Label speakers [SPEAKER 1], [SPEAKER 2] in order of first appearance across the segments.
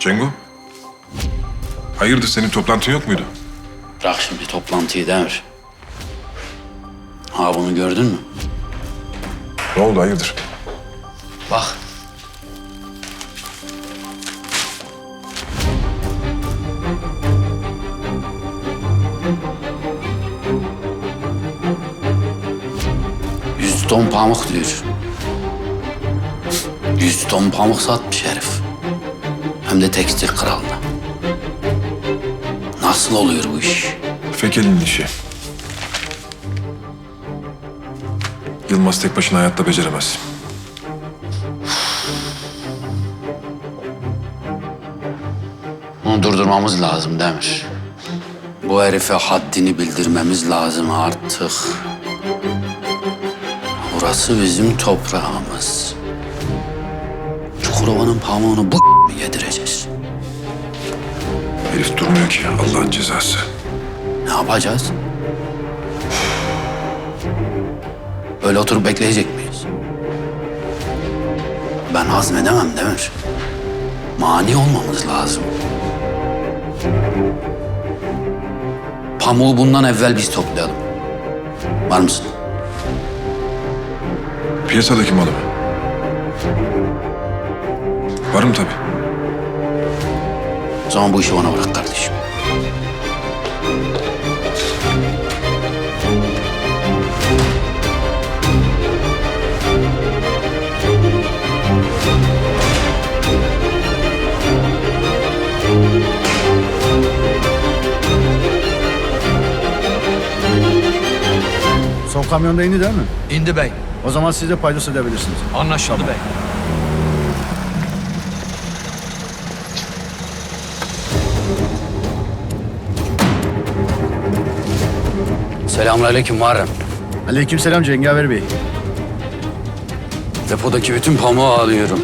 [SPEAKER 1] Cengo. Hayırdır senin toplantın yok muydu?
[SPEAKER 2] Bırak şimdi toplantıyı Demir. Ha bunu gördün mü?
[SPEAKER 1] Ne oldu hayırdır?
[SPEAKER 2] Bak. Yüz ton pamuk diyor. Yüz ton pamuk satmış herif. Hem de tekstil kralına. Nasıl oluyor bu iş?
[SPEAKER 1] Fekel'in işi. Yılmaz tek başına hayatta beceremez.
[SPEAKER 2] Bunu durdurmamız lazım Demir. Bu herife haddini bildirmemiz lazım artık. Burası bizim toprağımız. Çukurova'nın pamuğunu bu yedireceğiz.
[SPEAKER 1] Herif durmuyor ki Allah'ın cezası.
[SPEAKER 2] Ne yapacağız? Öyle oturup bekleyecek miyiz? Ben hazmedemem Demir. Mani olmamız lazım. Pamuğu bundan evvel biz toplayalım. Var mısın?
[SPEAKER 1] Piyasadaki malı mı? Varım tabii.
[SPEAKER 2] O zaman bu işi bana bırak kardeşim.
[SPEAKER 3] Son kamyonda indi değil mi?
[SPEAKER 4] İndi bey.
[SPEAKER 3] O zaman siz de paydos edebilirsiniz.
[SPEAKER 4] Anlaşıldı bey.
[SPEAKER 2] Selamünaleyküm Muharrem.
[SPEAKER 3] Aleykümselam Cengaver Bey.
[SPEAKER 2] Depodaki bütün pamuğu alıyorum.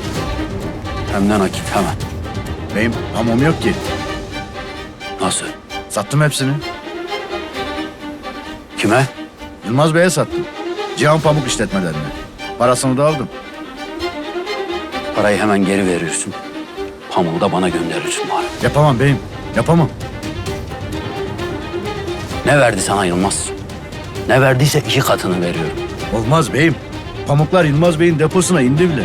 [SPEAKER 2] Hem de nakit hemen.
[SPEAKER 3] Beyim pamuğum yok ki.
[SPEAKER 2] Nasıl?
[SPEAKER 3] Sattım hepsini.
[SPEAKER 2] Kime?
[SPEAKER 3] Yılmaz Bey'e sattım. Cihan Pamuk işletmelerine. Parasını da aldım.
[SPEAKER 2] Parayı hemen geri veriyorsun. Pamuğu da bana gönderirsin Muharrem.
[SPEAKER 3] Yapamam beyim. Yapamam.
[SPEAKER 2] Ne verdi sana Yılmaz? Ne verdiyse iki katını veriyorum.
[SPEAKER 3] Olmaz beyim. Pamuklar Yılmaz Bey'in deposuna indi bile.